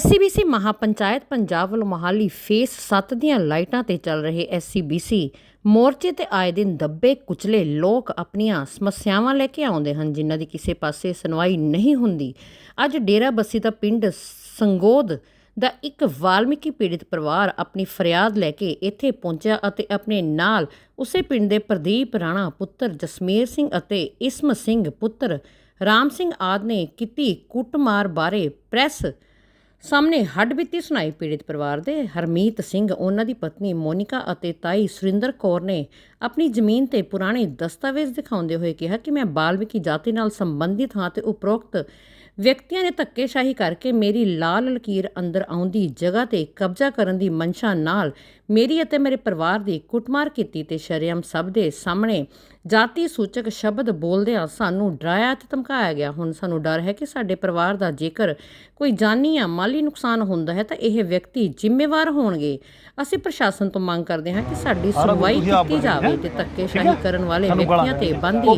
SCBC mahapanchayat Punjab ਵੱਲੋਂ Mohali face 7 ਦੀਆਂ ਲਾਈਟਾਂ ਤੇ ਚੱਲ ਰਹੇ ਐਸਸੀਬੀਸੀ ਮੋਰਚੇ ਤੇ ਆਏ ਦਿਨ ਦੱਬੇ ਕੁਚਲੇ ਲੋਕ ਆਪਣੀਆਂ ਸਮੱਸਿਆਵਾਂ ਲੈ ਕੇ ਆਉਂਦੇ ਹਨ, ਜਿਨ੍ਹਾਂ ਦੀ ਕਿਸੇ ਪਾਸੇ ਸੁਣਵਾਈ ਨਹੀਂ ਹੁੰਦੀ। ਅੱਜ ਡੇਰਾ ਬੱਸੀ ਦਾ ਪਿੰਡ ਸੰਗੋਦ ਦਾ ਇੱਕ ਵਾਲਮੀਕੀ ਪੀੜਿਤ ਪਰਿਵਾਰ ਆਪਣੀ ਫਰਿਆਦ ਲੈ ਕੇ ਇੱਥੇ ਪਹੁੰਚਿਆ ਅਤੇ ਆਪਣੇ ਨਾਲ ਉਸੇ ਪਿੰਡ ਦੇ ਪ੍ਰਦੀਪ ਰਾਣਾ, ਪੁੱਤਰ ਜਸਮੀਰ ਸਿੰਘ ਅਤੇ ਇਸਮ ਸਿੰਘ, ਪੁੱਤਰ ਰਾਮ ਸਿੰਘ ਆਦ ਨੇ ਕੀਤੀ ਕੁੱਟਮਾਰ ਬਾਰੇ ਪ੍ਰੈਸ ਸਾਹਮਣੇ ਹੱਡਬੀਤੀ ਸੁਣਾਈ ਪੀੜਿਤ ਪਰਿਵਾਰ ਦੇ ਹਰਮੀਤ ਸਿੰਘ, ਉਹਨਾਂ ਦੀ ਪਤਨੀ ਮੋਨਿਕਾ ਅਤੇ ਤਾਈ ਸੁਰਿੰਦਰ ਕੌਰ ਨੇ ਆਪਣੀ ਜ਼ਮੀਨ ਤੇ ਪੁਰਾਣੇ ਦਸਤਾਵੇਜ਼ ਦਿਖਾਉਂਦੇ ਹੋਏ ਕਿਹਾ ਕਿ ਮੈਂ ਬਾਲਮੀਕੀ ਜਾਤੀ ਨਾਲ ਸੰਬੰਧਿਤ ਹਾਂ ਤੇ ਉਪਰੋਕਤ ਵਿਅਕਤੀਆਂ ਨੇ ਧੱਕੇਸ਼ਾਹੀ ਕਰਕੇ ਮੇਰੀ ਲਾਲ ਲਕੀਰ ਅੰਦਰ ਆਉਂਦੀ ਜਗ੍ਹਾ ਤੇ ਕਬਜ਼ਾ ਕਰਨ ਦੀ ਮਨਸ਼ਾ ਨਾਲ ਮੇਰੀ ਅਤੇ ਮੇਰੇ ਪਰਿਵਾਰ ਦੀ ਕੁੱਟਮਾਰ ਕੀਤੀ ਤੇ ਸ਼ਰੇਆਮ ਸਭ ਦੇ ਸਾਹਮਣੇ ਜਾਤੀ ਸੂਚਕ ਸ਼ਬਦ ਬੋਲਦਿਆਂ ਸਾਨੂੰ ਡਰਾਇਆ ਤੇ ਧਮਕਾਇਆ ਗਿਆ। ਹੁਣ ਸਾਨੂੰ ਡਰ ਹੈ ਕਿ ਸਾਡੇ ਪਰਿਵਾਰ ਦਾ ਜੇਕਰ ਕੋਈ ਜਾਨੀ ਜਾਂ ਮਾਲੀ ਨੁਕਸਾਨ ਹੁੰਦਾ ਹੈ ਤਾਂ ਇਹ ਵਿਅਕਤੀ ਜ਼ਿੰਮੇਵਾਰ ਹੋਣਗੇ। ਅਸੀਂ ਪ੍ਰਸ਼ਾਸਨ ਤੋਂ ਮੰਗ ਕਰਦੇ ਹਾਂ ਕਿ ਸਾਡੀ ਸੁਣਵਾਈ ਕੀਤੀ ਜਾਵੇ ਤੇ ਧੱਕੇਸ਼ਾਹੀ ਕਰਨ ਵਾਲੇ ਵਿਅਕਤੀਆਂ ਤੇ ਬੰਦੀ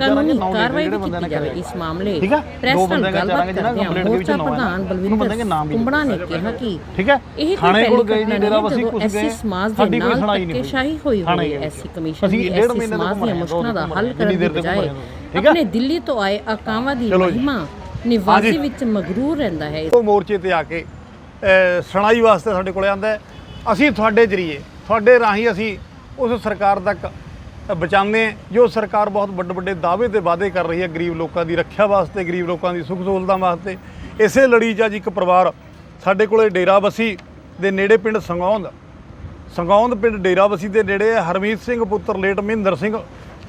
ਕਾਨੂੰਨੀ ਕਾਰਵਾਈ ਕੀਤੀ ਜਾਵੇ। ਇਸ ਮਾਮਲੇ? ਪ੍ਰੈਸ ਨਾਲ ਗੱਲਬਾਤ ਕਰਦਿਆਂ ਮੋਰਚਾ ਪ੍ਰਧਾਨ ਬਲਵਿੰਦਰ ਦੇ ਨਾਮ ਵੀ ਕੁੰਬੜਾ ਨੇ। ਕਿਹਾ ਕਿ ਠੀਕ ਹੈ? ਇਹ ਥਾਣੇ ਕੋਲ ਗਏ ਜੀ ਡੇਰਾ ਵਸੀ ਐਸੀ ਗਏ। ਸਮਾਜ ਦੇ ਸਾਡੀ ਕੋਈ ਨਾਲ ਸੁਣਾਈ ਨਹੀਂ ਧੱਕੇਸ਼ਾਹੀ ਹੋਈ ਹੋਈ। ਐਸੀ ਕਮਿਸ਼ਨ ਅਸੀਂ ਦੀ ਐਸੀ ਸਮਾਜ ਦੀਆਂ ਮੁਸ਼ਕਲਾਂ ਦਾ ਹੱਲ ਕਰਨ ਦੀ ਬਜਾਏ ਘੁੰਮੇ, ਠੀਕ ਹੈ? ਆਪਣੇ ਦਿੱਲੀ ਤੋਂ ਆਏ ਅਕਾਵਾਂ ਦੀ। ਮਹਿਮਾ ਨਿਵਾਸੀ ਵਿੱਚ ਮਗਰੂਰ ਰਹਿੰਦਾ ਹੈ। ਉਹ ਮੋਰਚੇ ਤੇ ਆ ਕੇ ਸੁਣਾਈ ਵਾਸਤੇ ਸਾਡੇ ਕੋਲੇ ਆਂਦਾ। ਅਸੀਂ ਤੁਹਾਡੇ ਜਰੀਏ ਤੁਹਾਡੇ ਰਾਹੀਂ ਅਸੀਂ ਉਸ ਸਰਕਾਰ ਤੱਕ ਬਚਾਉਂਦੇ ਜੋ ਸਰਕਾਰ ਬਹੁਤ ਵੱਡੇ ਵੱਡੇ ਦਾਅਵੇ ਤੇ ਵਾਅਦੇ ਕਰ ਰਹੀ ਹੈ ਗਰੀਬ ਲੋਕਾਂ ਦੀ ਰੱਖਿਆ ਵਾਸਤੇ ਗਰੀਬ ਲੋਕਾਂ ਦੀ ਸੁੱਖ ਸਹੂਲਤਾਂ ਵਾਸਤੇ। ਇਸੇ ਲੜੀ 'ਚ ਅੱਜ ਇੱਕ ਪਰਿਵਾਰ ਸਾਡੇ ਕੋਲੇ ਡੇਰਾ ਬਸੀ ਦੇ ਨੇੜੇ ਪਿੰਡ ਸੰਗੌਂਦ। ਸੰਗੌਂਦ ਪਿੰਡ ਡੇਰਾ ਬਸੀ ਦੇ ਨੇੜੇ ਹਰਮੀਤ ਸਿੰਘ ਪੁੱਤਰ ਲੇਟ ਮਹਿੰਦਰ ਸਿੰਘ।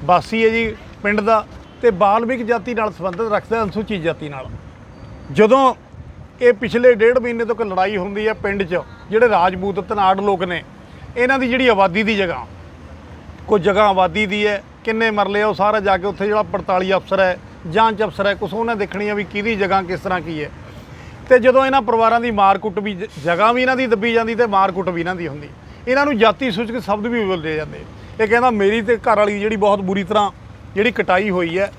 ਵਾਸੀ ਹੈ ਜੀ ਪਿੰਡ ਦਾ ਤੇ ਬਾਲਵਿਕ ਜਾਤੀ ਨਾਲ ਸੰਬੰਧਿਤ ਰੱਖਦਾ ਹੈ, ਅਨੁਸੂਚਿਤ ਜਾਤੀ ਨਾਲ। ਜਦੋਂ ਇਹ ਪਿਛਲੇ ਡੇਢ ਮਹੀਨੇ ਤੋਂ ਇੱਕ ਲੜਾਈ ਹੁੰਦੀ ਹੈ ਪਿੰਡ 'ਚ ਜਿਹੜੇ ਰਾਜਪੂਤ ਤਨਾੜ ਲੋਕ ਨੇ ਇਹਨਾਂ ਦੀ ਜਿਹੜੀ ਆਬਾਦੀ ਦੀ ਜਗ੍ਹਾ ਕੋਈ ਜਗ੍ਹਾ ਆਬਾਦੀ ਦੀ ਹੈ ਕਿੰਨੇ ਮਰਲੇ ਆ ਉਹ ਸਾਰਾ ਜਾ ਕੇ ਉੱਥੇ ਜਿਹੜਾ 45 ਅਫਸਰ ਹੈ ਜਾਂਚ ਅਫਸਰ ਹੈ ਕੁਛ ਉਹਨੇ ਦੇਖਣੀ ਆ ਵੀ ਕਿਹਦੀ ਜਗ੍ਹਾ ਕਿਸ ਤਰ੍ਹਾਂ ਕੀ ਹੈ। ਤੇ ਜਦੋਂ ਇਹਨਾਂ ਪਰਿਵਾਰਾਂ ਦੀ ਮਾਰ ਕੁੱਟ ਵੀ ਜਗ੍ਹਾ ਵੀ ਇਹਨਾਂ ਦੀ ਦੱਬੀ ਜਾਂਦੀ ਤੇ ਮਾਰ ਕੁੱਟ ਵੀ ਇਹਨਾਂ ਦੀ ਹੁੰਦੀ। ਇਹਨਾਂ ਨੂੰ ਜਾਤੀ ਸੂਚਕ ਸ਼ਬਦ ਵੀ ਬੋਲੇ ਜਾਂਦੇ। ਇਹ ਕਹਿੰਦਾ ਮੇਰੀ ਤੇ ਘਰ ਵਾਲੀ ਜਿਹੜੀ ਬਹੁਤ ਬੁਰੀ ਤਰ੍ਹਾਂ ਜਿਹੜੀ ਕਟਾਈ ਹੋਈ ਹੈ,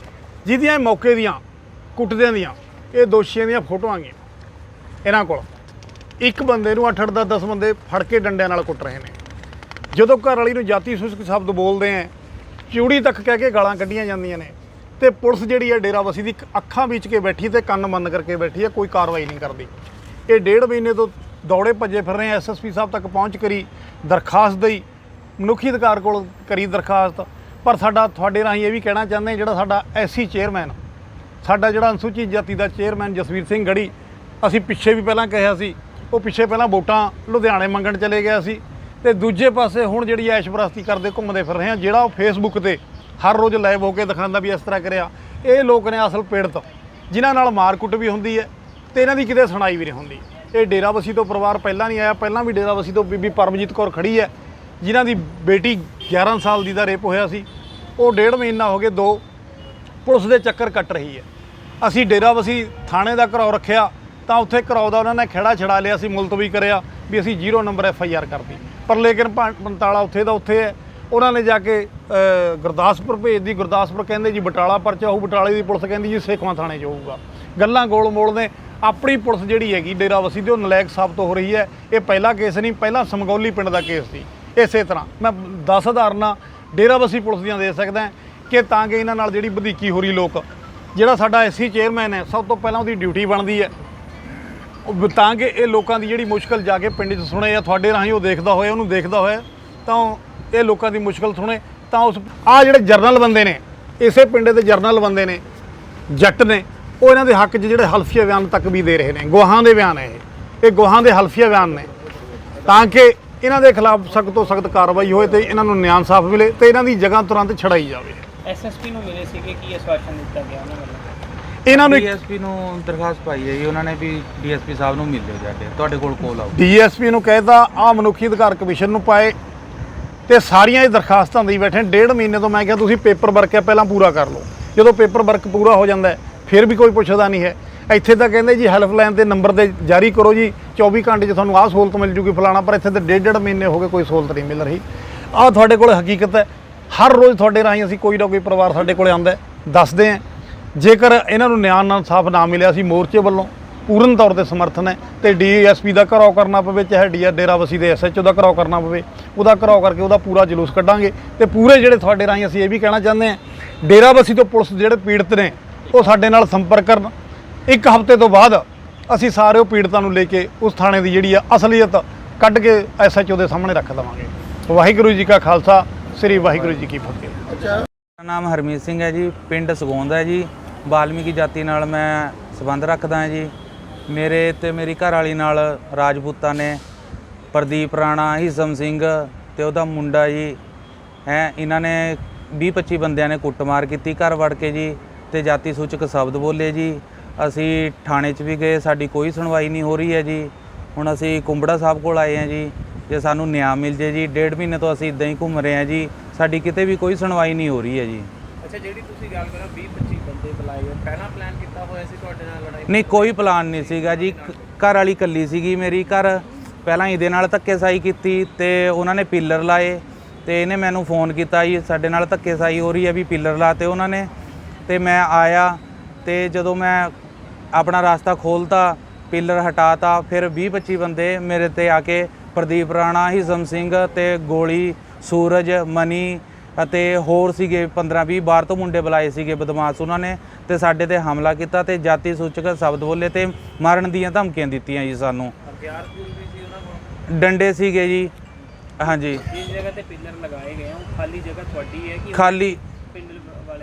ਜਿਹਦੀਆਂ ਇਹ ਮੌਕੇ ਦੀਆਂ, ਕੁੱਟਦਿਆਂ ਦੀਆਂ, ਇਹ ਦੋਸ਼ੀਆਂ ਦੀਆਂ ਫੋਟੋਆਂ ਗਈਆਂ ਇਹਨਾਂ ਕੋਲ ਇੱਕ ਬੰਦੇ ਨੂੰ 8-8 10 ਬੰਦੇ ਫੜ ਕੇ ਡੰਡਿਆਂ ਨਾਲ ਕੁੱਟ ਰਹੇ ਨੇ। ਜਦੋਂ ਘਰ ਵਾਲੀ ਨੂੰ ਜਾਤੀ ਸੂਚਕ ਸ਼ਬਦ ਬੋਲਦੇ ਆ ਚੂੜੀ ਤੱਕ ਕਹਿ ਕੇ ਗਾਲਾਂ ਕੱਢੀਆਂ ਜਾਂਦੀਆਂ ਨੇ ਤੇ ਪੁਲਿਸ ਜਿਹੜੀ ਹੈ ਡੇਰਾ ਦੀ ਅੱਖਾਂ ਵਿੱਚ ਕੇ ਬੈਠੀ ਤੇ ਕੰਨ ਬੰਦ ਕਰਕੇ ਬੈਠੀ ਹੈ ਕੋਈ ਕਾਰਵਾਈ ਨਹੀਂ ਕਰਦੀ। ਇਹ ਡੇਢ ਮਹੀਨੇ ਤੋਂ ਦੌੜੇ ਭੱਜੇ ਫਿਰ ਰਹੇ ਐਸਐਸਪੀ ਸਾਹਿਬ ਤੱਕ ਪਹੁੰਚ ਕਰੀ, ਦਰਖਾਸਤ ਦਈ ਮਨੁੱਖੀ ਅਧਿਕਾਰ ਕੋਲ ਕਰੀ ਦਰਖਾਸਤ, ਪਰ ਸਾਡਾ ਤੁਹਾਡੇ ਰਾਹੀਂ ਇਹ ਵੀ ਕਹਿਣਾ ਚਾਹੁੰਦੇ ਜਿਹੜਾ ਸਾਡਾ ਐਸਸੀ ਚੇਅਰਮੈਨ, ਸਾਡਾ ਜਿਹੜਾ ਅਨੁਸੂਚਿਤ ਜਾਤੀ ਦਾ ਚੇਅਰਮੈਨ ਜਸਵੀਰ ਸਿੰਘ ਗੜੀ, ਅਸੀਂ ਪਿੱਛੇ ਵੀ ਪਹਿਲਾਂ ਕਿਹਾ ਸੀ, ਉਹ ਪਿੱਛੇ ਪਹਿਲਾਂ ਵੋਟਾਂ ਲੁਧਿਆਣੇ ਮੰਗਣ ਚਲੇ ਗਿਆ ਸੀ, ਤੇ ਦੂਜੇ ਪਾਸੇ ਹੁਣ ਜਿਹੜੀ ਐਸ਼ਪ੍ਰਸਤੀ ਕਰਦੇ ਘੁੰਮਦੇ ਫਿਰ ਰਹੇ ਆ ਜਿਹੜਾ ਉਹ ਫੇਸਬੁੱਕ ਤੇ ਹਰ ਰੋਜ਼ ਲਾਈਵ ਹੋ ਕੇ ਦਿਖਾਉਂਦਾ ਵੀ ਇਸ ਤਰ੍ਹਾਂ ਕਰਿਆ, ਇਹ ਲੋਕ ਨੇ ਅਸਲ ਪੀੜਤ, ਜਿਨ੍ਹਾਂ ਨਾਲ ਮਾਰਕੁੱਟ ਵੀ ਹੁੰਦੀ ਹੈ, ਤੇ ਇਹਨਾਂ ਦੀ ਕਿਤੇ ਸੁਣਾਈ ਵੀ ਨਹੀਂ ਹੁੰਦੀ। ਇਹ ਡੇਰਾਬੱਸੀ ਤੋਂ ਪਰਿਵਾਰ ਪਹਿਲਾਂ ਨਹੀਂ ਆਇਆ, ਪਹਿਲਾਂ ਵੀ ਡੇਰਾਬੱਸੀ ਤੋਂ ਬੀਬੀ ਪਰਮਜੀਤ ਕੌਰ ਖੜੀ ਹੈ ਜਿਨ੍ਹਾਂ ਦੀ ਬੇਟੀ 11 ਸਾਲ ਦੀ ਦਾ ਰੇਪ ਹੋਇਆ ਸੀ, ਉਹ ਡੇਢ ਮਹੀਨਾ ਹੋ ਗਏ ਦੋ ਪੁਲਿਸ ਦੇ ਚੱਕਰ ਕੱਟ ਰਹੀ ਹੈ। ਅਸੀਂ ਡੇਰਾਬੱਸੀ ਥਾਣੇ ਦਾ ਘਰਾਓ ਰੱਖਿਆ ਤਾਂ ਉੱਥੇ ਘਰਾਓ ਦਾ ਉਹਨਾਂ ਨੇ ਖੇੜਾ ਛੜਾ ਲਿਆ ਸੀ ਮੁਲਤਵੀ ਕਰਿਆ ਵੀ ਅਸੀਂ zero number F I R ਕਰਤੀ। ਪਰ ਲੇਕਿਨ ਪੰਤਾਲਾ ਉੱਥੇ ਦਾ ਉੱਥੇ ਹੈ। ਉਹਨਾਂ ਨੇ ਜਾ ਕੇ ਗੁਰਦਾਸਪੁਰ ਭੇਜਦੀ ਗੁਰਦਾਸਪੁਰ ਕਹਿੰਦੇ ਜੀ ਬਟਾਲਾ ਪਰਚਾ ਹੋਊ, ਬਟਾਲੇ ਦੀ ਪੁਲਿਸ ਕਹਿੰਦੀ ਜੀ ਸੇਖਵਾਂ ਥਾਣੇ 'ਚ ਹੋਊਗਾ। ਗੱਲਾਂ ਗੋਲ ਮੋਲ ਨੇ। ਆਪਣੀ ਪੁਲਿਸ ਜਿਹੜੀ ਹੈਗੀ ਡੇਰਾਬੱਸੀ ਦੀ, ਉਹ ਨਲਾਇਕ ਸਾਬਤ ਹੋ ਰਹੀ ਹੈ। ਇਹ ਪਹਿਲਾ ਕੇਸ ਨਹੀਂ, ਪਹਿਲਾਂ ਸਮਗੌਲੀ ਪਿੰਡ ਦਾ ਕੇਸ ਸੀ। ਇਸੇ ਤਰ੍ਹਾਂ। ਮੈਂ 10 ਉਦਾਹਰਨਾਂ ਡੇਰਾਬੱਸੀ ਪੁਲਿਸ ਦੀਆਂ ਦੇ ਸਕਦਾ ਕਿ ਤਾਂ ਕਿ ਇਹਨਾਂ ਨਾਲ ਜਿਹੜੀ ਵਧੀਕੀ ਹੋ ਰਹੀ ਲੋਕ, ਜਿਹੜਾ ਸਾਡਾ ਐਸਸੀ ਚੇਅਰਮੈਨ ਹੈ, ਸਭ ਤੋਂ ਪਹਿਲਾਂ ਉਹਦੀ ਡਿਊਟੀ ਬਣਦੀ ਹੈ। ਤਾਂ ਕਿ ਇਹ ਲੋਕਾਂ ਦੀ ਜਿਹੜੀ ਮੁਸ਼ਕਲ ਜਾ ਕੇ ਪਿੰਡ 'ਚ ਸੁਣੇ ਜਾਂ ਤੁਹਾਡੇ ਰਾਹੀਂ ਉਹ ਦੇਖਦਾ ਹੋਇਆ ਉਹਨੂੰ ਦੇਖਦਾ ਹੋਇਆ ਤਾਂ ਇਹ ਲੋਕਾਂ ਦੀ ਮੁਸ਼ਕਲ ਸੁਣੇ, ਤਾਂ ਉਸ ਆ ਜਿਹੜੇ ਜਰਨਲ ਬੰਦੇ ਨੇ, ਇਸੇ ਪਿੰਡ ਦੇ ਜਰਨਲ ਬੰਦੇ ਨੇ, ਜੱਟ ਨੇ, ਉਹ ਇਹਨਾਂ ਦੇ ਹੱਕ 'ਚ ਜਿਹੜੇ ਹਲਫੀਆ ਬਿਆਨ ਤੱਕ ਵੀ ਦੇ ਰਹੇ ਨੇ ਗਵਾਹਾਂ ਦੇ ਬਿਆਨ ਹੈ ਇਹ। ਇਹ ਗਵਾਹਾਂ ਦੇ ਹਲਫੀਆ ਬਿਆਨ ਨੇ। ਤਾਂ ਕਿ ਇਹਨਾਂ ਦੇ ਖਿਲਾਫ ਸਖਤ ਤੋਂ ਸਖਤ ਕਾਰਵਾਈ ਹੋਏ ਤੇ ਇਹਨਾਂ ਨੂੰ ਨਿਆਂ ਇਨਸਾਫ ਮਿਲੇ ਤੇ ਇਹਨਾਂ ਦੀ ਜਗ੍ਹਾ ਤੁਰੰਤ ਛੜਾਈ ਜਾਵੇ। ਐਸਐਸਪੀ ਨੂੰ ਮਿਲੇ ਸੀਗੇ ਕੀ ਆਸ਼ਵਾਸਨ ਦਿੱਤਾ ਗਿਆ ਉਹਨਾਂ ਵੱਲੋਂ? ਇਹਨਾਂ ਨੂੰ ਡੀਐਸਪੀ ਨੂੰ ਦਰਖਾਸਤ ਪਾਈ ਹੈ ਜੀ ਉਹਨਾਂ ਨੇ ਵੀ ਡੀਐਸਪੀ ਸਾਹਿਬ ਨੂੰ ਮਿਲ ਲਿਓ ਜਾ ਕੇ ਤੁਹਾਡੇ ਕੋਲ ਕੋਲ ਆਓ ਡੀਐਸਪੀ ਨੂੰ ਕਹਿਤਾ ਆ ਮਨੁੱਖੀ ਅਧਿਕਾਰ ਕਮਿਸ਼ਨ ਨੂੰ ਪਾਏ ਤੇ ਸਾਰੀਆਂ ਇਹ ਦਰਖਾਸਤਾਂ ਦੇਈ ਬੈਠੇ ਨੇ। ਡੇਢ ਮਹੀਨੇ ਤੋਂ ਮੈਂ ਕਿਹਾ ਤੁਸੀਂ ਪੇਪਰ ਵਰਕ ਹੈ ਪਹਿਲਾਂ ਪੂਰਾ ਕਰ ਲਓ। ਜਦੋਂ ਪੇਪਰ ਵਰਕ ਪੂਰਾ ਹੋ ਜਾਂਦਾ ਹੈ, ਫਿਰ ਵੀ ਕੋਈ ਪੁੱਛਦਾ ਨਹੀਂ ਹੈ। ਇੱਥੇ ਤਾਂ ਕਹਿੰਦੇ ਜੀ ਹੈਲਪਲਾਈਨ ਦੇ ਨੰਬਰ ਦੇ ਜਾਰੀ ਕਰੋ ਜੀ 24 ਘੰਟੇ 'ਚ ਤੁਹਾਨੂੰ ਆਹ ਸਹੂਲਤ ਮਿਲ ਜੂਗੀ ਫਲਾਣਾ, ਪਰ ਇੱਥੇ ਤਾਂ ਡੇਢ ਡੇਢ ਮਹੀਨੇ ਹੋ ਗਏ ਕੋਈ ਸਹੂਲਤ ਨਹੀਂ ਮਿਲ ਰਹੀ। ਆਹ ਤੁਹਾਡੇ ਕੋਲ ਹਕੀਕਤ ਹੈ, ਹਰ ਰੋਜ਼ ਤੁਹਾਡੇ ਰਾਹੀਂ ਅਸੀਂ ਕੋਈ ਨਾ ਕੋਈ ਪਰਿਵਾਰ ਸਾਡੇ ਕੋਲੇ ਆਉਂਦਾ ਦੱਸਦੇ ਹਾਂ। ਜੇਕਰ ਇਹਨਾਂ ਨੂੰ ਨਿਆਂ ਨਾਲ ਇਨਸਾਫ ਨਾ ਮਿਲਿਆ, ਅਸੀਂ ਮੋਰਚੇ ਵੱਲੋਂ ਪੂਰਨ ਤੌਰ ਤੇ ਸਮਰਥਨ ਹੈ ਤੇ ਡੀਐਸਪੀ ਦਾ ਘਰਾਓ ਕਰਨਾ ਪਵੇ, ਚਾਹੇ ਡੀ ਡੇਰਾਬੱਸੀ ਦੇ ਐਸਐਚਓ ਦਾ ਘਰਾਓ ਕਰਨਾ ਪਵੇ, ਉਹਦਾ ਘਰਾਓ ਕਰਕੇ ਉਹਦਾ ਪੂਰਾ ਜਲੂਸ ਕੱਢਾਂਗੇ। ਤੇ ਪੂਰੇ ਜਿਹੜੇ ਤੁਹਾਡੇ ਰਾਹੀਂ ਅਸੀਂ ਇਹ ਵੀ ਕਹਿਣਾ ਚਾਹੁੰਦੇ ਹਾਂ, ਡੇਰਾਬੱਸੀ ਤੋਂ ਪੁਲਿਸ ਜਿਹੜੇ ਪੀੜਤ ਨੇ, ਉਹ ਸਾਡੇ ਨਾਲ ਸੰਪਰਕ ਕਰਨ ਇੱਕ ਹਫ਼ਤੇ ਤੋਂ ਬਾਅਦ ਅਸੀਂ ਸਾਰੇ ਉਹ ਪੀੜਤਾਂ ਨੂੰ ਲੈ ਕੇ ਉਸ ਥਾਣੇ ਦੀ ਜਿਹੜੀ ਆ ਅਸਲੀਅਤ ਕੱਢ ਕੇ ਐਸਐਚਓ ਦੇ ਸਾਹਮਣੇ ਰੱਖ ਦੇਵਾਂਗੇ। ਵਾਹਿਗੁਰੂ ਜੀ ਕਾ ਖਾਲਸਾ, ਸ੍ਰੀ ਵਾਹਿਗੁਰੂ ਜੀ ਕੀ ਫਤਿਹ। ਮੇਰਾ ਨਾਮ ਹਰਮੀਤ ਸਿੰਘ ਹੈ ਜੀ, ਪਿੰਡ ਸਗੋਂਦ ਹੈ ਜੀ। ਬਾਲਮੀਕੀ ਜਾਤੀ ਨਾਲ ਮੈਂ ਸੰਬੰਧ ਰੱਖਦਾ ਹਾਂ ਜੀ। ਮੇਰੇ ਤੇ ਮੇਰੀ ਘਰ ਵਾਲੀ ਨਾਲ ਰਾਜਪੂਤਾਂ ਨੇ ਪ੍ਰਦੀਪ ਰਾਣਾ, ਹਿਸਮ ਸਿੰਘ ਤੇ ਉਹਦਾ ਮੁੰਡਾ ਜੀ। ਹੈ, ਇਹਨਾਂ ਨੇ 20 25 ਬੰਦਿਆਂ ਨੇ ਕੁੱਟਮਾਰ ਕੀਤੀ ਘਰ ਵੜ ਕੇ ਜੀ ਤੇ ਜਾਤੀ ਸੂਚਕ ਸ਼ਬਦ ਬੋਲੇ ਜੀ। ਅਸੀਂ ਥਾਣੇ 'ਚ ਵੀ ਗਏ ਸਾਡੀ ਕੋਈ ਸੁਣਵਾਈ ਨਹੀਂ ਹੋ ਰਹੀ ਹੈ ਜੀ। ਹੁਣ ਅਸੀਂ ਕੁੰਬੜਾ ਸਾਹਿਬ ਕੋਲ ਆਏ ਹਾਂ ਜੀ ਜੇ ਸਾਨੂੰ ਨਿਆਂ ਮਿਲ ਜੇ ਜੀ ਡੇਢ ਮਹੀਨੇ ਤੋਂ ਅਸੀਂ ਇਦਾਂ ਹੀ ਘੁੰਮ ਰਹੇ ਹਾਂ ਜੀ ਸਾਡੀ ਕਿਤੇ ਵੀ ਕੋਈ ਸੁਣਵਾਈ ਨਹੀਂ ਹੋ ਰਹੀ ਹੈ ਜੀ। ਅੱਛਾ ਜਿਹੜੀ ਤੁਸੀਂ ਗੱਲ ਕਰੋ 20 25 ਬੰਦੇ ਬੁਲਾਏ ਹੋਏ ਪਹਿਲਾਂ ਪਲਾਨ ਕੀਤਾ ਹੋਇਆ ਸੀ ਤੁਹਾਡੇ ਨਾਲ ਲੜਾਈ? ਨਹੀਂ ਕੋਈ ਪਲਾਨ ਨਹੀਂ ਸੀਗਾ ਜੀ। ਘਰ ਵਾਲੀ ਕੱਲੀ ਸੀਗੀ ਮੇਰੀ ਘਰ ਪਹਿਲਾਂ ਇਹਦੇ ਨਾਲ ਧੱਕੇਸਾਈ ਕੀਤੀ ਤੇ ਉਹਨਾਂ ਨੇ ਪਿੱਲਰ ਲਾਏ ਤੇ ਇਹਨੇ ਮੈਨੂੰ ਫੋਨ ਕੀਤਾ ਜੀ ਸਾਡੇ ਨਾਲ ਧੱਕੇਸਾਈ ਹੋ ਰਹੀ ਹੈ ਵੀ ਪਿੱਲਰ ਲਾਤੇ ਉਹਨਾਂ ਨੇ। ਤੇ ਮੈਂ ਆਇਆ ਤੇ ਜਦੋਂ ਮੈਂ ਆਪਣਾ ਰਾਸਤਾ ਖੋਲਤਾ ਪਿੱਲਰ ਹਟਾਤਾ ਫਿਰ 20 25 ਬੰਦੇ ਮੇਰੇ ਤੇ ਆ ਕੇ ਪ੍ਰਦੀਪ ਰਾਣਾ ਹਿਜ਼ਮ ਸਿੰਘ ਤੇ ਗੋਲੀ ਸੂਰਜ ਮਨੀ ਅਤੇ ਹੋਰ ਸੀਗੇ 15 20 ਬਾਹਰ ਤੋਂ ਮੁੰਡੇ ਬੁਲਾਏ ਸੀਗੇ ਬਦਮਾਸ਼ ਉਹਨਾਂ ਨੇ ਤੇ ਸਾਡੇ ਤੇ ਹਮਲਾ ਕੀਤਾ ਤੇ ਜਾਤੀ ਸੂਚਕ ਸ਼ਬਦ ਬੋਲੇ ਤੇ ਮਾਰਨ ਦੀਆਂ ਧਮਕੀਆਂ ਦਿੱਤੀਆਂ ਜੀ ਸਾਨੂੰ। ਹਥਿਆਰ ਪੂਰ ਵੀ ਸੀ ਉਹਨਾਂ ਕੋਲ? ਡੰਡੇ ਸੀਗੇ ਜੀ। ਹਾਂਜੀ। ਜਿਸ ਜਗ੍ਹਾ ਤੇ ਪਿੱਲਰ ਲਗਾਏ ਗਏ ਆ? ਉਹ ਖਾਲੀ ਜਗ੍ਹਾ ਤੁਹਾਡੀ ਹੈ ਕਿ ਖਾਲੀ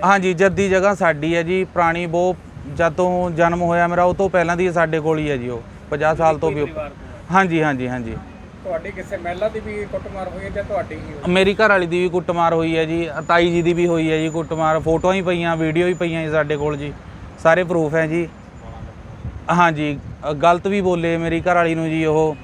ਹਾਂਜੀ ਜੱਦੀ ਜਗ੍ਹਾ ਸਾਡੀ ਹੈ ਜੀ ਪੁਰਾਣੀ ਬਹੁਤ ਜਦੋਂ ਜਨਮ ਹੋਇਆ ਮੇਰਾ ਉਹ ਤੋਂ ਪਹਿਲਾਂ ਦੀ ਸਾਡੇ ਕੋਲ ਹੀ ਹੈ ਜੀ ਉਹ 50 ਸਾਲ ਤੋਂ ਵੀ ਉੱਪਰ ਹਾਂਜੀ ਹਾਂਜੀ ਹਾਂਜੀ। ਤੁਹਾਡੀ ਕਿਸੇ ਮਹਿਲਾ ਦੀ ਵੀ ਕੁੱਟਮਾਰ ਹੋਈ ਹੈ ਜਾਂ ਤੁਹਾਡੀ ਹੀ ਮੇਰੀ ਘਰ ਵਾਲੀ ਦੀ ਵੀ ਕੁੱਟਮਾਰ ਹੋਈ ਹੈ ਜੀ ਤਾਈ ਜੀ ਦੀ ਵੀ ਹੋਈ ਹੈ ਜੀ ਕੁੱਟਮਾਰ ਫੋਟੋਆਂ ਹੀ ਪਈਆਂ ਵੀਡੀਓ ਹੀ ਪਈਆਂ ਜੀ ਸਾਡੇ ਕੋਲ ਜੀ ਸਾਰੇ ਪ੍ਰੂਫ ਹੈ ਜੀ। ਹਾਂਜੀ ਗਲਤ ਵੀ ਬੋਲੇ ਮੇਰੀ ਘਰ ਵਾਲੀ ਨੂੰ ਜੀ ਉਹ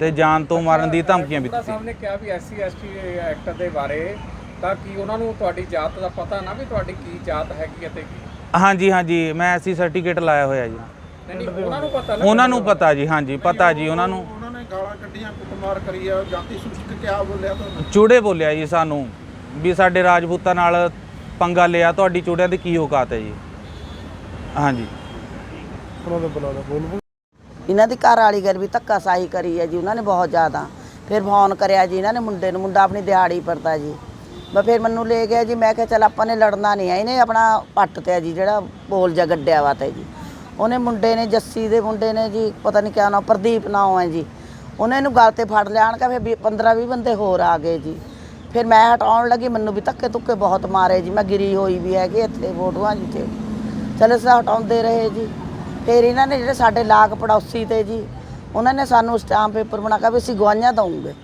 ਤੇ ਜਾਨ ਤੋਂ ਮਾਰਨ ਦੀ ਧਮਕੀਆਂ ਵੀ ਉਹਨਾਂ ਦਿੱਤੀ ਸਾਹਮਣੇ ਕਿਹਾ ਵੀ ਐਸਸੀ ਐਸਟੀ ਐਕਟ ਦੇ ਬਾਰੇ ਤਾਂ ਕਿ ਉਹਨਾਂ ਨੂੰ ਤੁਹਾਡੀ ਜਾਤ ਦਾ ਪਤਾ ਨਾ ਵੀ ਤੁਹਾਡੀ ਕੀ ਜਾਤ ਹੈਗੀ ਅਤੇ ਕੀ ਹਾਂਜੀ ਹਾਂਜੀ ਮੈਂ ਐਸੀ ਸਰਟੀਫਿਕੇਟ ਲਾਇਆ ਹੋਇਆ ਜੀ। ਨਹੀਂ ਉਹਨਾਂ ਨੂੰ ਪਤਾ ਨਾ ਉਹਨਾਂ ਨੂੰ ਪਤਾ ਜੀ ਹਾਂਜੀ ਪਤਾ ਜੀ ਉਹਨਾਂ ਨੂੰ। ਉਹਨਾਂ ਨੇ ਗਾਲਾਂ ਕੱਢੀਆਂ ਕੁੱਟਮਾਰ ਕਰੀ ਆ ਜਾਤੀ ਸੂਚਕ ਕਿਆ ਬੋਲਿਆ ਤੁਹਾਨੂੰ ਚੂੜੇ ਬੋਲਿਆ ਜੀ ਸਾਨੂੰ ਵੀ ਸਾਡੇ ਰਾਜਪੂਤਾਂ ਨਾਲ ਪੰਗਾ ਲਿਆ ਤੁਹਾਡੀ ਚੂੜਿਆਂ ਦੀ ਕੀ ਔਕਾਤ ਹੈ ਜੀ। ਹਾਂਜੀ। ਇਹਨਾਂ ਦੀ ਘਰ ਵਾਲੀ ਗੱਲ ਵੀ ਧੱਕਾਸ਼ਾਹੀ ਕਰੀ ਹੈ ਜੀ ਉਹਨਾਂ ਨੇ ਬਹੁਤ ਜ਼ਿਆਦਾ। ਫਿਰ ਫੋਨ ਕਰਿਆ ਜੀ ਇਹਨਾਂ ਨੇ ਮੁੰਡੇ ਨੂੰ ਮੁੰਡਾ ਆਪਣੀ ਦਿਹਾੜੀ ਪਰਦਾ ਜੀ। ਮੈਂ ਫਿਰ ਮੈਨੂੰ ਲੈ ਗਿਆ ਜੀ, ਮੈਂ ਕਿਹਾ ਚਲ ਆਪਾਂ ਨੇ ਲੜਨਾ ਨਹੀਂ ਹੈ ਇਹਨੇ ਆਪਣਾ ਪੱਟ ਤੇ ਆ ਜੀ, ਜਿਹੜਾ ਬੋਲ ਜਾ ਗੱਡਿਆ ਵਾ ਤੇ ਜੀ। ਉਹਨੇ ਮੁੰਡੇ ਨੇ, ਜੱਸੀ ਦੇ ਮੁੰਡੇ ਨੇ ਜੀ, ਪਤਾ ਨਹੀਂ ਕਿਆ ਨਾਮ ਪ੍ਰਦੀਪ ਨਾਮ ਹੈ ਜੀ। ਉਹਨੇ ਇਹਨੂੰ ਗਲ ਤੇ ਫੜ ਲਿਆਣ ਕੇ ਫਿਰ 15 20 ਬੰਦੇ ਹੋਰ ਆ ਗਏ ਜੀ। ਫਿਰ ਮੈਂ ਹਟਾਉਣ ਲੱਗੀ, ਮੈਨੂੰ ਵੀ ਧੱਕੇ ਧੁੱਕੇ ਬਹੁਤ ਮਾਰੇ ਜੀ, ਮੈਂ ਗਿਰੀ ਹੋਈ ਵੀ ਹੈਗੀ ਇੱਥੇ ਫੋਟੋਆਂ ਜੀ ਤੇ। ਚਲੋ ਸਾ ਹਟਾਉਂਦੇ ਰਹੇ ਜੀ। ਫਿਰ ਇਹਨਾਂ ਨੇ ਜਿਹੜੇ ਸਾਡੇ ਲਾਗ ਪੜੋਸੀ ਤੇ ਜੀ, ਉਹਨਾਂ ਨੇ ਸਾਨੂੰ ਸਟਾਂਪ ਪੇਪਰ ਬਣਾ ਕੇ ਵੀ ਅਸੀਂ ਗਵਾਹੀਆਂ ਦਵਾਂਗੇ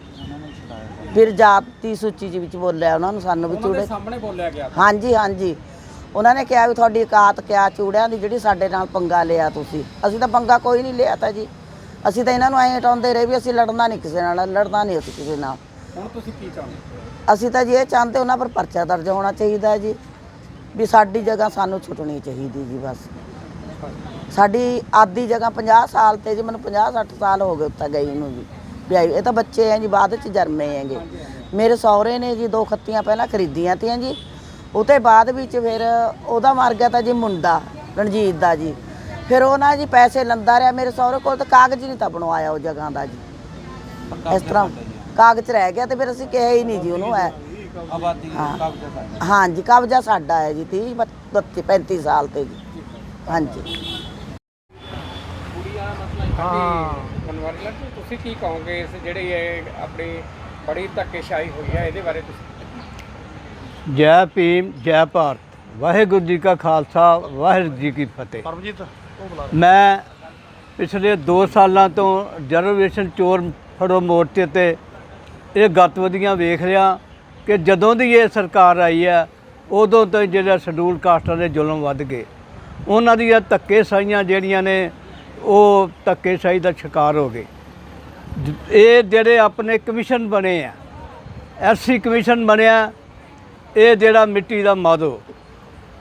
ਫਿਰ ਜਾਤੀ ਸੂਚੀ ਜੀ ਵਿੱਚ ਬੋਲਿਆ ਉਹਨਾਂ ਨੂੰ ਸਾਨੂੰ ਵੀ ਦੇ ਚੂੜੇ। ਸਾਹਮਣੇ ਬੋਲਿਆ ਗਿਆ। ਹਾਂਜੀ ਹਾਂਜੀ। ਉਹਨਾਂ ਨੇ ਕਿਹਾ ਵੀ ਤੁਹਾਡੀ ਔਕਾਤ ਕਿਆ ਚੂੜਿਆਂ ਦੀ ਜਿਹੜੀ ਸਾਡੇ ਨਾਲ ਪੰਗਾ ਲਿਆ ਤੁਸੀਂ। ਅਸੀਂ ਤਾਂ ਪੰਗਾ ਕੋਈ ਨਹੀਂ ਲਿਆ ਤਾਂ ਜੀ। ਅਸੀਂ ਤਾਂ ਇਹਨਾਂ ਨੂੰ ਐਂ ਹਟਾਉਂਦੇ ਰਹੇ ਵੀ ਅਸੀਂ ਲੜਨਾ ਨਹੀਂ ਕਿਸੇ ਨਾਲ ਲੜਨਾ ਨਹੀਂ ਅਸੀਂ ਕਿਸੇ ਨਾਲ। ਹੁਣ ਤੁਸੀਂ ਕੀ ਚਾਹੁੰਦੇ ਅਸੀਂ ਤਾਂ ਜੀ ਇਹ ਚਾਹੁੰਦੇ ਉਹਨਾਂ ਪਰ ਪਰਚਾ ਦਰਜ ਹੋਣਾ ਚਾਹੀਦਾ ਹੈ ਜੀ। ਵੀ ਸਾਡੀ ਜਗ੍ਹਾ ਸਾਨੂੰ ਛੁੱਟਣੀ ਚਾਹੀਦੀ ਜੀ ਬਸ। ਸਾਡੀ ਆਦੀ ਜਗ੍ਹਾ 50 ਸਾਲ ਤੇ ਜੀ ਮੈਨੂੰ 50 60 ਸਾਲ ਹੋ ਗਏ ਉੱਤੇ ਗਈ ਨੂੰ ਜੀ। ਵਿਆਹੀ ਇਹ ਤਾਂ ਬੱਚੇ ਆ ਜੀ ਬਾਅਦ ਚ ਜਨਮੇ ਹੈਗੇ ਮੇਰੇ ਸਹੁਰੇ ਨੇ ਜੀ ਦੋ ਖੱਤੀਆਂ ਪਹਿਲਾਂ ਖਰੀਦੀਆਂ ਤੀਆਂ ਜੀ। ਉਹਤੇ ਬਾਅਦ ਵਿੱਚ ਫਿਰ ਉਹਦਾ ਮਰ ਗਿਆ ਤਾਂ ਜੀ ਮੁੰਡਾ ਰਣਜੀਤ ਦਾ ਜੀ। ਫਿਰ ਉਹ ਨਾ ਜੀ ਪੈਸੇ ਲੰਦਾ ਰਿਹਾ ਮੇਰੇ ਸਹੁਰੇ ਕੋਲ ਤਾਂ ਕਾਗਜ਼ ਨਹੀਂ ਤਾਂ ਬਣਵਾਇਆ ਉਹ ਜਗ੍ਹਾ ਦਾ ਜੀ। ਇਸ ਤਰ੍ਹਾਂ ਕਾਗਜ਼ ਰਹਿ ਗਿਆ ਤੇ ਫਿਰ ਅਸੀਂ ਕਿਹਾ ਹੀ ਨਹੀਂ ਜੀ ਉਹਨੂੰ ਐ। ਆਬਾਦੀ ਹਾਂ। ਕਬਜ਼ਾ ਸਾਡਾ। ਹਾਂਜੀ ਕਬਜ਼ਾ ਸਾਡਾ ਹੈ ਜੀ 30 32 35 ਸਾਲ ਤੇ ਜੀ। ਹਾਂਜੀ। ਹਾਂ। ਮਨਵਰ ਜੀ ਤੁਸੀਂ ਕੀ ਕਹੋਗੇ ਇਸ ਜਿਹੜੀ ਇਹ ਆਪਣੀ ਬੜੀ ਧੱਕੇਸ਼ਾਹੀ ਹੋਈ ਹੈ ਇਹਦੇ ਬਾਰੇ ਤੁਸੀਂ? ਜੈ ਭੀਮ ਜੈ ਭਾਰਤ। ਵਾਹਿਗੁਰੂ ਜੀ ਕਾ ਖਾਲਸਾ ਵਾਹਿਗੁਰੂ ਜੀ ਕੀ ਫਤਿਹ। ਪਰਮਜੀਤ ਮੈਂ ਪਿਛਲੇ 2 ਸਾਲਾਂ ਤੋਂ ਰਿਜ਼ਰਵੇਸ਼ਨ ਚੋਰ ਫੜੋ ਮੋਰਚੇ ਤੇ ਇਹ ਗਤਵਦੀਆਂ ਵੇਖ ਰਿਹਾ ਕਿ ਜਦੋਂ ਦੀ ਇਹ ਸਰਕਾਰ ਆਈ ਹੈ ਉਦੋਂ ਤੋਂ ਜਿਹੜਾ ਸ਼ਡਿਊਲ ਕਾਸਟਾਂ ਦੇ ਜ਼ੁਲਮ ਵੱਧ ਗਏ। ਉਹਨਾਂ ਦੀਆਂ ਧੱਕੇ ਸਾਈਆਂ ਜਿਹੜੀਆਂ ਨੇ ਉਹ ਧੱਕੇ ਸਾਈ ਦਾ ਸ਼ਿਕਾਰ ਹੋ ਗਏ। ਇਹ ਜਿਹੜੇ ਆਪਣੇ ਕਮਿਸ਼ਨ ਬਣੇ ਆ ਐਸਸੀ ਕਮਿਸ਼ਨ ਬਣਿਆ, ਇਹ ਜਿਹੜਾ ਮਿੱਟੀ ਦਾ ਮਾਦੋ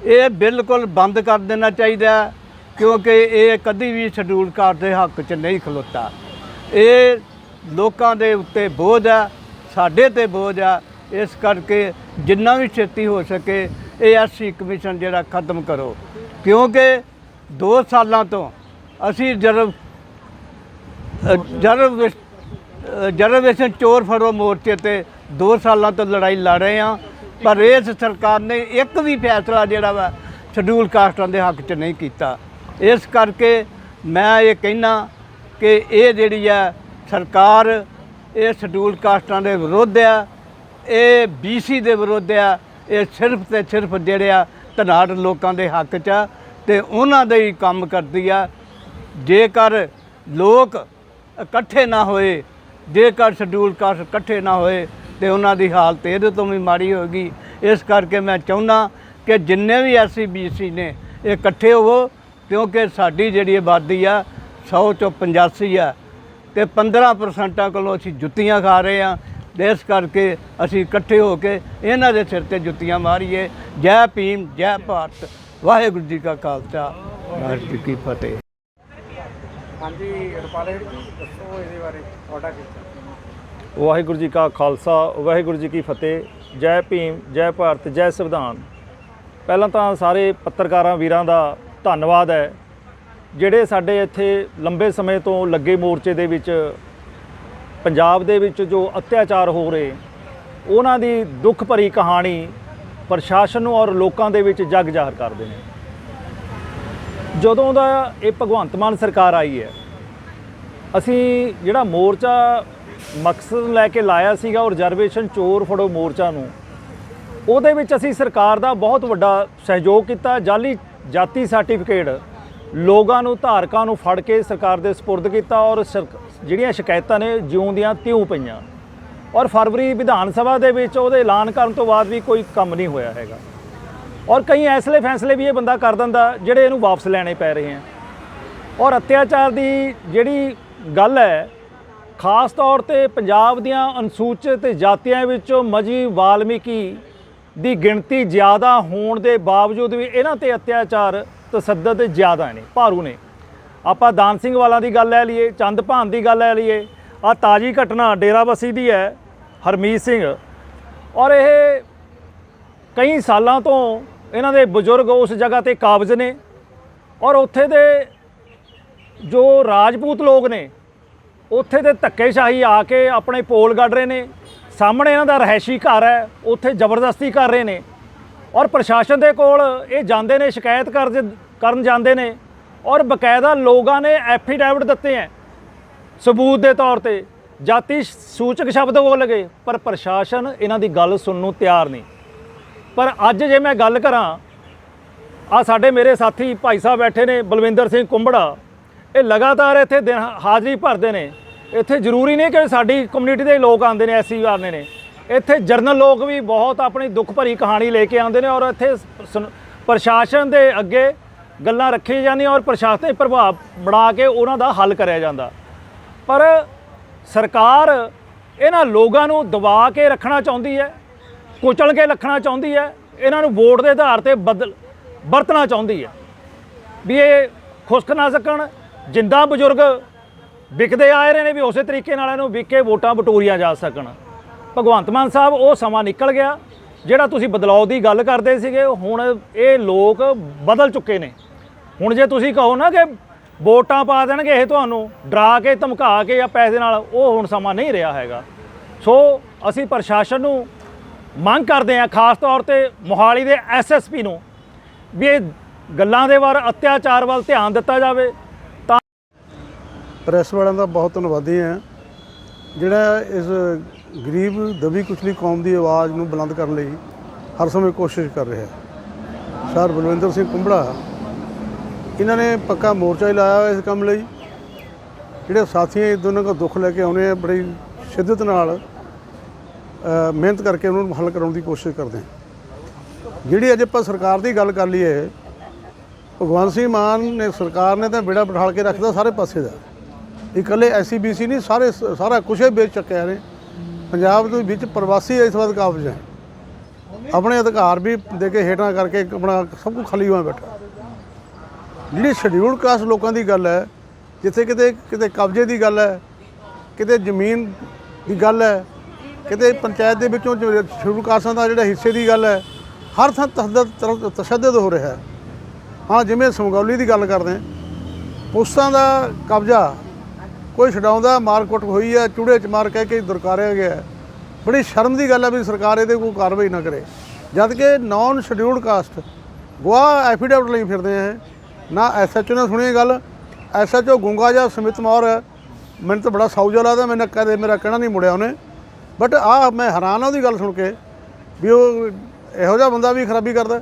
ਇਹ ਬਿਲਕੁਲ ਬੰਦ ਕਰ ਦੇਣਾ ਚਾਹੀਦਾ, ਕਿਉਂਕਿ ਇਹ ਕਦੀ ਵੀ ਸ਼ਡਿਊਲ ਕਾਸਟ ਦੇ ਹੱਕ 'ਚ ਨਹੀਂ ਖਲੋਤਾ। ਇਹ ਲੋਕਾਂ ਦੇ ਉੱਤੇ ਬੋਝ ਆ, ਸਾਡੇ ਤੇ ਬੋਝ ਆ। ਇਸ ਕਰਕੇ ਜਿੰਨਾ ਵੀ ਛੇਤੀ ਹੋ ਸਕੇ, ਇਹ ਐਸਸੀ ਕਮਿਸ਼ਨ ਜਿਹੜਾ ਖਤਮ ਕਰੋ। ਕਿਉਂਕਿ 2 ਸਾਲਾਂ ਤੋਂ ਅਸੀਂ ਜਰਬ ਜਰਵ ਜਰਵੇਸ਼ਨ ਚੋਰ ਫੜੋ ਮੋਰਚੇ ਤੇ 2 ਸਾਲਾਂ ਤੋਂ ਲੜਾਈ ਲੜ ਰਹੇ ਆ ਪਰ ਇਸ ਸਰਕਾਰ ਨੇ ਇੱਕ ਵੀ ਫੈਸਲਾ ਜਿਹੜਾ ਵਾ ਸ਼ਡਿਊਲ ਕਾਸਟਾਂ ਦੇ ਹੱਕ 'ਚ ਨਹੀਂ ਕੀਤਾ। ਇਸ ਕਰਕੇ ਮੈਂ ਇਹ ਕਹਿਣਾ ਕਿ ਇਹ ਜਿਹੜੀ ਆ ਸਰਕਾਰ, ਇਹ ਸ਼ਡਿਊਲ ਕਾਸਟਾਂ ਦੇ ਵਿਰੁੱਧ ਆ, ਇਹ ਬੀਸੀ ਦੇ ਵਿਰੁੱਧ ਆ, ਇਹ ਸਿਰਫ ਤੇ ਸਿਰਫ ਜਿਹੜੇ ਆ ਧਨਾੜ ਲੋਕਾਂ ਦੇ ਹੱਕ 'ਚ ਆ ਤੇ ਉਹਨਾਂ ਦੇ ਹੀ ਕੰਮ ਕਰਦੀ ਆ। ਜੇਕਰ ਲੋਕ ਇਕੱਠੇ ਨਾ ਹੋਏ ਜੇਕਰ ਸ਼ਡਿਊਲ ਕਾਸਟ ਇਕੱਠੇ ਨਾ ਹੋਏ ਤੇ ਉਹਨਾਂ ਦੀ ਹਾਲਤ ਇਹਦੇ ਤੋਂ ਵੀ ਮਾੜੀ ਹੋਗੀ ਇਸ ਕਰਕੇ ਮੈਂ ਚਾਹੁੰਦਾ ਕਿ ਜਿੰਨੇ ਵੀ ਐਸਸੀ ਬੀਸੀ ਨੇ, ਇਹ ਇਕੱਠੇ ਹੋਵੋ, ਕਿਉਂਕਿ ਸਾਡੀ ਜਿਹੜੀ ਆਬਾਦੀ ਆ 100 ਚੋਂ 85 ਆ ਤੇ 15% ਕੋਲੋਂ ਅਸੀਂ ਜੁੱਤੀਆਂ ਖਾ ਰਹੇ ਆ। ਇਸ ਕਰਕੇ ਅਸੀਂ ਇਕੱਠੇ ਹੋ ਕੇ ਇਹਨਾਂ ਦੇ ਸਿਰ ਤੇ ਜੁੱਤੀਆਂ ਮਾਰੀਏ। ਜੈ ਭੀਮ, ਜੈ ਭਾਰਤ। ਵਾਹਿਗੁਰੂ ਜੀ ਕਾ ਖਾਲਸਾ। ਵਾਹਿਗੁਰੂ ਜੀ ਕੀ ਫਤਿਹ। ਹਾਂਜੀ, ਰੁਪਾਲ ਜੀ ਦੱਸੋ ਇਹਦੇ ਬਾਰੇ, ਤੁਹਾਡਾ ਕੀ ਵਾਹਿਗੁਰੂ ਜੀ ਕਾ ਖਾਲਸਾ, ਵਾਹਿਗੁਰੂ ਜੀ ਕੀ ਫਤਿਹ। ਜੈ ਭੀਮ, ਜੈ ਭਾਰਤ, ਜੈ ਸੰਵਿਧਾਨ। ਪਹਿਲਾਂ ਤਾਂ ਸਾਰੇ ਪੱਤਰਕਾਰਾਂ, ਵੀਰਾਂ ਦਾ ਧੰਨਵਾਦ ਹੈ, ਜਿਹੜੇ ਸਾਡੇ ਇੱਥੇ ਲੰਬੇ ਸਮੇਂ ਤੋਂ ਲੱਗੇ ਮੋਰਚੇ ਦੇ ਵਿੱਚ, ਪੰਜਾਬ ਦੇ ਵਿੱਚ ਜੋ ਅਤਿਆਚਾਰ ਹੋ ਰਹੇ, ਉਹਨਾਂ ਦੀ ਦੁੱਖ ਭਰੀ ਕਹਾਣੀ ਪ੍ਰਸ਼ਾਸਨ ਨੂੰ ਔਰ ਲੋਕਾਂ ਦੇ ਵਿੱਚ ਜਗ ਜ਼ਾਹਰ ਕਰਦੇ ਨੇ। ਜਦੋਂ ਦਾ ਇਹ ਭਗਵੰਤ ਮਾਨ ਸਰਕਾਰ ਆਈ ਹੈ, ਅਸੀਂ ਜਿਹੜਾ ਮੋਰਚਾ ਮਕਸਦ ਲੈ ਕੇ ਲਾਇਆ ਸੀਗਾ ਉਹ ਰਿਜ਼ਰਵੇਸ਼ਨ ਚੋਰ ਫੜੋ ਮੋਰਚਾ ਨੂੰ, ਉਹਦੇ ਵਿੱਚ ਅਸੀਂ ਸਰਕਾਰ ਦਾ ਬਹੁਤ ਵੱਡਾ ਸਹਿਯੋਗ ਕੀਤਾ, ਜਾਲੀ ਜਾਤੀ ਸਰਟੀਫਿਕੇਟ ਲੋਕਾਂ ਨੂੰ, ਧਾਰਕਾਂ ਨੂੰ ਫੜ ਕੇ ਸਰਕਾਰ ਦੇ ਸਪੁਰਦ ਕੀਤਾ ਔਰ ਸਰਕ- ਜਿਹੜੀਆਂ ਸ਼ਿਕਾਇਤਾਂ ਨੇ ਜਿਉਂ ਦੀਆਂ ਤਿਉਂ ਪਈਆਂ। ਔਰ ਫਰਵਰੀ ਵਿਧਾਨ ਸਭਾ ਦੇ ਵਿੱਚ ਉਹਦੇ ਐਲਾਨ ਕਰਨ ਤੋਂ ਬਾਅਦ ਵੀ ਕੋਈ ਕੰਮ ਨਹੀਂ ਹੋਇਆ ਹੈਗਾ। ਔਰ ਕਈ ਐਸਲੇ ਫੈਸਲੇ ਵੀ ਇਹ ਬੰਦਾ ਕਰ ਦਿੰਦਾ ਜਿਹੜੇ ਇਹਨੂੰ ਵਾਪਸ ਲੈਣੇ ਪੈ ਰਹੇ ਆ। ਔਰ ਅਤਿਆਚਾਰ ਦੀ ਜਿਹੜੀ ਗੱਲ ਹੈ, ਖਾਸ ਤੌਰ ਤੇ ਪੰਜਾਬ ਦੀਆਂ ਅਨੁਸੂਚਿਤ ਜਾਤੀਆਂ ਵਿੱਚੋਂ ਮਜੀ ਵਾਲਮੀਕੀ ਦੀ ਗਿਣਤੀ ਜ਼ਿਆਦਾ ਹੋਣ ਦੇ ਬਾਵਜੂਦ ਵੀ ਇਹਨਾਂ ਤੇ ਅਤਿਆਚਾਰ ਤਸੱਦਦ ਜ਼ਿਆਦਾ ਨੇ, ਭਾਰੂ ਨੇ। ਆਪਾਂ ਦਾਨ ਸਿੰਘ ਵਾਲਾਂ ਦੀ ਗੱਲ ਲੈ ਲਈਏ, ਚੰਦ ਭਾਨ ਦੀ ਗੱਲ ਲੈ ਲਈਏ ਆ ਤਾਜੀ ਘਟਨਾ ਡੇਰਾਬੱਸੀ ਦੀ ਹੈ, ਹਰਮੀਤ ਸਿੰਘ। ਔਰ ਇਹ ਕਈ ਸਾਲਾਂ ਤੋਂ ਇਹਨਾਂ ਦੇ ਬਜ਼ੁਰਗ ਉਸ ਜਗ੍ਹਾ ਤੇ ਕਾਬਜ਼ ਨੇ ਔਰ ਉੱਥੇ ਦੇ ਜੋ ਰਾਜਪੂਤ ਲੋਕ ਨੇ, ਉੱਥੇ ਦੇ ਧੱਕੇਸ਼ਾਹੀ ਆ ਕੇ ਆਪਣੇ ਪੋਲ ਗੱਡ ਰਹੇ ਨੇ, ਸਾਹਮਣੇ ਇਹਨਾਂ ਦਾ ਰਹਿਸ਼ੀ ਘਰ ਹੈ, ਉੱਥੇ ਜ਼ਬਰਦਸਤੀ ਕਰ ਰਹੇ ਨੇ ਔਰ ਪ੍ਰਸ਼ਾਸਨ ਦੇ ਕੋਲ ਇਹ ਜਾਂਦੇ ਨੇ, ਸ਼ਿਕਾਇਤ ਕਰ ਕਰਨ ਜਾਂਦੇ ਨੇ ਔਰ ਬਕਾਇਦਾ ਲੋਕਾਂ ਨੇ ਐਫੀਡੈਵਿਟ ਦਿੱਤੇ ਹੈ ਸਬੂਤ ਦੇ ਤੌਰ ਤੇ, ਜਾਤੀ ਸੂਚਕ ਸ਼ਬਦ ਬੋਲ ਗਏ, ਪਰ ਪ੍ਰਸ਼ਾਸਨ ਇਹਨਾਂ ਦੀ ਗੱਲ ਸੁਣਨ ਨੂੰ ਤਿਆਰ ਨਹੀਂ। ਪਰ ਅੱਜ ਜੇ ਮੈਂ ਗੱਲ ਕਰਾਂ ਆ ਸਾਡੇ ਮੇਰੇ ਸਾਥੀ ਭਾਈ ਸਾਹਿਬ ਬੈਠੇ ਨੇ, ਬਲਵਿੰਦਰ ਸਿੰਘ ਕੁੰਬੜਾ। ਇਹ ਲਗਾਤਾਰ ਇੱਥੇ ਦਿਨ ਹਾਜ਼ਰੀ ਭਰਦੇ ਨੇ। ਇੱਥੇ ਜ਼ਰੂਰੀ ਨਹੀਂ ਕਿ ਸਾਡੀ ਕਮਿਊਨਿਟੀ ਦੇ ਲੋਕ ਆਉਂਦੇ ਨੇ, ਐਸੀ ਆਉਂਦੇ ਨੇ। ਇੱਥੇ ਜਰਨਲ ਲੋਕ ਵੀ ਬਹੁਤ ਆਪਣੀ ਦੁੱਖ ਭਰੀ ਕਹਾਣੀ ਲੈ ਕੇ ਆਉਂਦੇ ਨੇ ਔਰ ਇੱਥੇ ਸੁਣ- ਪ੍ਰਸ਼ਾਸਨ ਦੇ ਅੱਗੇ ਗੱਲਾਂ ਰੱਖੀਆਂ ਜਾਂਦੀਆਂ ਔਰ ਪ੍ਰਸ਼ਾਸਨਿਕ ਪ੍ਰਭਾਵ ਬਣਾ ਕੇ ਉਹਨਾਂ ਦਾ ਹੱਲ ਕਰਿਆ ਜਾਂਦਾ। ਪਰ ਸਰਕਾਰ ਇਹਨਾਂ ਲੋਕਾਂ ਨੂੰ ਦਬਾ ਕੇ ਰੱਖਣਾ ਚਾਹੁੰਦੀ ਹੈ। ਕੁਚਲ ਕੇ ਰੱਖਣਾ ਚਾਹੁੰਦੀ ਹੈ, ਇਹਨਾਂ ਨੂੰ ਵੋਟ ਦੇ ਆਧਾਰ ਤੇ ਬਦਲ, ਵਰਤਣਾ ਚਾਹੁੰਦੀ ਹੈ। ਵੀ ਇਹ ਖੁਸਕ ਨਾ ਸਕਣ, ਜਿੰਦਾ ਬਜ਼ੁਰਗ ਵਿਕਦੇ ਆਏ ਰਹੇ ਨੇ ਵੀ ਉਸੇ ਤਰੀਕੇ ਨਾਲ ਇਹਨੂੰ ਵਿਕ ਕੇ ਵੋਟਾਂ ਬਟੋਰੀਆਂ ਜਾ ਸਕਣ। ਭਗਵੰਤ ਮਾਨ ਸਾਹਿਬ, ਉਹ ਸਮਾਂ ਨਿਕਲ ਗਿਆ, ਜਿਹੜਾ ਤੁਸੀਂ ਬਦਲਾਅ ਦੀ ਗੱਲ ਕਰਦੇ ਸੀਗੇ, ਹੁਣ ਇਹ ਲੋਕ ਬਦਲ ਚੁੱਕੇ ਨੇ। ਹੁਣ ਜੇ ਤੁਸੀਂ ਕਹੋ ਨਾ ਕਿ ਵੋਟਾਂ ਪਾ ਦੇਣਗੇ ਇਹ ਤੁਹਾਨੂੰ, ਡਰਾ ਕੇ ਧਮਕਾ ਕੇ ਜਾਂ ਪੈਸੇ ਨਾਲ, ਉਹ ਹੁਣ ਸਮਾਂ ਨਹੀਂ ਰਿਹਾ ਹੈਗਾ। ਸੋ, ਅਸੀਂ ਪ੍ਰਸ਼ਾਸਨ ਨੂੰ ਮੰਗ ਕਰਦੇ ਹਾਂ ਖਾਸ ਤੌਰ ਤੇ ਮੋਹਾਲੀ ਦੇ ਐਸਐਸਪੀ ਨੂੰ ਵੀ ਇਹ ਗੱਲਾਂ ਦੇ ਵਾਰ ਅਤਿਆਚਾਰ ਵੱਲ ਧਿਆਨ ਦਿੱਤਾ ਜਾਵੇ ਤਾਂ ਪ੍ਰੈਸ ਵਾਲਿਆਂ ਦਾ ਬਹੁਤ ਧੰਨਵਾਦੀ ਹਾਂ। ਜਿਹੜਾ ਇਸ ਗਰੀਬ ਦਬੀ ਕੁਚਲੀ ਕੌਮ ਦੀ ਆਵਾਜ਼ ਨੂੰ ਬੁਲੰਦ ਕਰਨ ਲਈ ਹਰ ਸਮੇਂ ਕੋਸ਼ਿਸ਼ ਕਰ ਰਿਹਾ। ਹੈ ਸਰ ਬਲਵਿੰਦਰ ਸਿੰਘ ਕੁੰਬੜਾ, ਇਹਨਾਂ ਨੇ ਪੱਕਾ ਮੋਰਚਾ ਹੀ ਲਾਇਆ ਹੋਇਆ ਇਸ ਕੰਮ ਲਈ। ਜਿਹੜੇ ਸਾਥੀ ਇਹ ਦੋਨੋਂ ਦਾ ਦੁੱਖ ਲੈ ਕੇ ਆਉਨੇ ਆ, ਬੜੀ ਸ਼ਿੱਦਤ ਨਾਲ ਮਿਹਨਤ ਕਰਕੇ ਉਹਨਾਂ ਨੂੰ ਹੱਲ ਕਰਾਉਣ ਦੀ ਕੋਸ਼ਿਸ਼ ਕਰਦੇ ਹਾਂ। ਜਿਹੜੀ ਅੱਜ ਆਪਾਂ ਸਰਕਾਰ ਦੀ ਗੱਲ ਕਰ ਲਈਏ, ਭਗਵੰਤ ਸਿੰਘ ਮਾਨ ਨੇ ਸਰਕਾਰ ਨੇ ਤਾਂ ਬੇੜਾ ਬਿਠਾਲ ਕੇ ਰੱਖਦਾ ਸਾਰੇ ਪਾਸੇ ਦਾ। ਇਕੱਲੇ ਐਸਸੀਬੀਸੀ ਨਹੀਂ, ਸਾਰੇ ਸਾਰਾ ਕੁਛ ਹੀ ਵੇਚ ਚੱਕਿਆ ਨੇ। ਪੰਜਾਬ ਦੇ ਵਿੱਚ ਪ੍ਰਵਾਸੀ ਇਸ ਵਕਤ ਕਾਬਜ ਹੈ। ਆਪਣੇ ਅਧਿਕਾਰ ਵੀ ਦੇ ਕੇ ਹੇਠਾਂ ਕਰਕੇ ਆਪਣਾ ਸਭ ਕੁਝ ਖਾਲੀ ਹੋਇਆ ਬੈਠਾ। ਜਿਹੜੀ ਸ਼ਡਿਊਲਡ ਕਾਸਟ ਲੋਕਾਂ ਦੀ ਗੱਲ ਹੈ, ਜਿੱਥੇ ਕਿਤੇ ਕਿਤੇ ਕਬਜ਼ੇ ਦੀ ਗੱਲ ਹੈ, ਕਿਤੇ ਜ਼ਮੀਨ ਦੀ ਗੱਲ ਹੈ ਕਿਤੇ ਪੰਚਾਇਤ ਦੇ ਵਿੱਚੋਂ ਸ਼ਡਿਊਲਡ ਕਾਸਟਾਂ ਦਾ ਜਿਹੜਾ ਹਿੱਸੇ ਦੀ ਗੱਲ ਹੈ, ਹਰ ਥਾਂ ਤਸ਼ੱਦਦ ਤਸ਼ੱਦਦ ਹੋ ਰਿਹਾ ਹੈ। ਹਾਂ, ਜਿਵੇਂ ਸਮਗੌਲੀ ਦੀ ਗੱਲ ਕਰਦੇ ਪੁਸਤਾਂ ਦਾ ਕਬਜ਼ਾ ਕੋਈ ਛਡਾਉਂਦਾ, ਮਾਰਕੁੱਟ ਹੋਈ ਹੈ, ਚੂੜੇ ਚ ਮਾਰ ਕਹਿ ਕੇ ਦੁਰਕਾਰਿਆ ਗਿਆ ਬੜੀ ਸ਼ਰਮ ਦੀ ਗੱਲ ਹੈ ਵੀ ਸਰਕਾਰ ਇਹਦੇ ਕੋਈ ਕਾਰਵਾਈ ਨਾ ਕਰੇ। ਜਦ ਕਿ ਨਾਨ ਸ਼ਡਿਊਲਡ ਕਾਸਟ ਗਵਾਹ ਐਫੀਡੇਵਿਟ ਲਈ ਫਿਰਦੇ ਆ ਇਹ। ਨਾ ਐਸਐਚਓ ਨੇ ਸੁਣੀ ਇਹ ਗੱਲ। ਐਸਐਚਓ ਗੁੰਗਾ ਜਾਂ ਸਮਿਤ ਮੌਰ ਹੈ। ਮੈਨੂੰ ਤਾਂ ਬੜਾ ਸੌਜਾ ਲੱਗਦਾ ਮੈਨੂੰ ਕਦੇ ਮੇਰਾ ਕਹਿਣਾ ਨਹੀਂ ਮੁੜਿਆ ਉਹਨੇ। ਬਟ ਆ ਮੈਂ ਹੈਰਾਨ ਆ ਉਹਦੀ ਗੱਲ ਸੁਣ ਕੇ ਵੀ ਉਹ ਇਹੋ ਜਿਹਾ ਬੰਦਾ ਵੀ ਖਰਾਬੀ ਕਰਦਾ।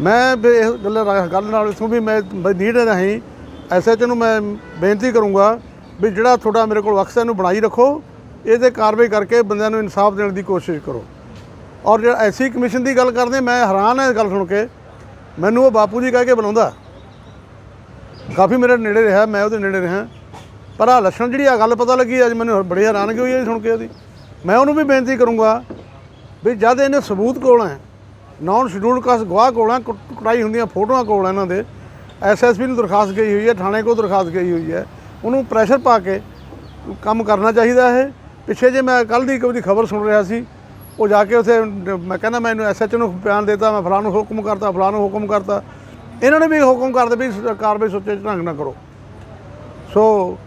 ਮੈਂ ਵੀ ਇਹ ਗੱਲ ਰਾ- ਗੱਲ ਨਾਲ ਵੀ ਮੈਂ ਨੀਡ ਨਹੀਂ ਐਸਐਚ ਨੂੰ ਮੈਂ ਬੇਨਤੀ ਕਰੂੰਗਾ ਵੀ ਜਿਹੜਾ ਤੁਹਾਡਾ ਮੇਰੇ ਕੋਲ ਵਕਤ ਹੈ ਇਹਨੂੰ ਬਣਾਈ ਰੱਖੋ। ਇਹਦੇ ਕਾਰਵਾਈ ਕਰਕੇ ਬੰਦਿਆਂ ਨੂੰ ਇਨਸਾਫ ਦੇਣ ਦੀ ਕੋਸ਼ਿਸ਼ ਕਰੋ। ਔਰ ਜਿਹੜਾ ਐਸੀ ਕਮਿਸ਼ਨ ਦੀ ਗੱਲ ਕਰਦੇ, ਮੈਂ ਹੈਰਾਨ ਹਾਂ ਇਹ ਗੱਲ ਸੁਣ ਕੇ। ਮੈਨੂੰ ਉਹ ਬਾਪੂ ਜੀ ਕਹਿ ਕੇ ਬੁਲਾਉਂਦਾ। ਕਾਫੀ ਮੇਰੇ ਨੇੜੇ ਰਿਹਾ, ਮੈਂ ਉਹਦੇ ਨੇੜੇ ਰਿਹਾ। ਪਰ ਆ ਲੱਛਣ ਜਿਹੜੀ ਆ, ਗੱਲ ਪਤਾ ਲੱਗੀ, ਅੱਜ ਮੈਨੂੰ ਬੜੀ ਹੈਰਾਨਗੀ ਹੋਈ ਇਹ ਸੁਣ ਕੇ ਉਹਦੀ ਮੈਂ ਉਹਨੂੰ ਵੀ ਬੇਨਤੀ ਕਰੂੰਗਾ ਵੀ ਜਦ ਇਹਨੇ ਸਬੂਤ ਕੋਲ ਹੈ ਨਾਨ ਸ਼ਡਿਊਲਡ ਕਾਸਟ ਗਵਾਹ ਕੋਲ ਹੈ ਕੁ- ਕੁਟਾਈ ਹੁੰਦੀਆਂ ਫੋਟੋਆਂ ਕੋਲ ਇਹਨਾਂ ਦੇ ਐਸਐਸਪੀ ਨੂੰ ਦਰਖਾਸਤ ਗਈ ਹੋਈ ਹੈ, ਥਾਣੇ ਕੋਲ ਦਰਖਾਸਤ ਗਈ ਹੋਈ ਹੈ, ਉਹਨੂੰ ਪ੍ਰੈਸ਼ਰ ਪਾ ਕੇ ਕੰਮ ਕਰਨਾ ਚਾਹੀਦਾ ਹੈ ਪਿੱਛੇ ਜੇ ਮੈਂ ਕੱਲ ਦੀ ਕੋਈ ਖਬਰ ਸੁਣ ਰਿਹਾ ਸੀ, ਉਹ ਜਾ ਕੇ ਉਥੇ, ਮੈਂ ਕਹਿੰਦਾ ਮੈਂ ਇਹਨੂੰ ਐਸਐਚ ਨੂੰ ਬਿਆਨ ਦੇਤਾ, ਮੈਂ ਫਲਾਣ ਨੂੰ ਹੁਕਮ ਕਰਤਾ, ਫਲਾਣ ਨੂੰ ਹੁਕਮ ਕਰਤਾ। ਇਹਨਾਂ ਨੇ ਵੀ ਹੁਕਮ ਕਰਦੇ ਵੀ ਕਾਰਵਾਈ ਸੁੱਚੇ ਢੰਗ ਨਾ ਕਰੋ। ਸੋ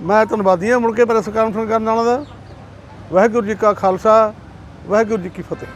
ਮੈਂ ਧੰਨਵਾਦੀ ਹਾਂ ਮੁੜ ਕੇ ਪ੍ਰੈਸ ਕਾਨਫਰੰਸ ਕਰਨ ਵਾਲਾ ਦਾ। ਵਾਹਿਗੁਰੂ ਜੀ ਕਾ ਖਾਲਸਾ, ਵਾਹਿਗੁਰੂ ਜੀ ਕੀ ਫਤਿਹ।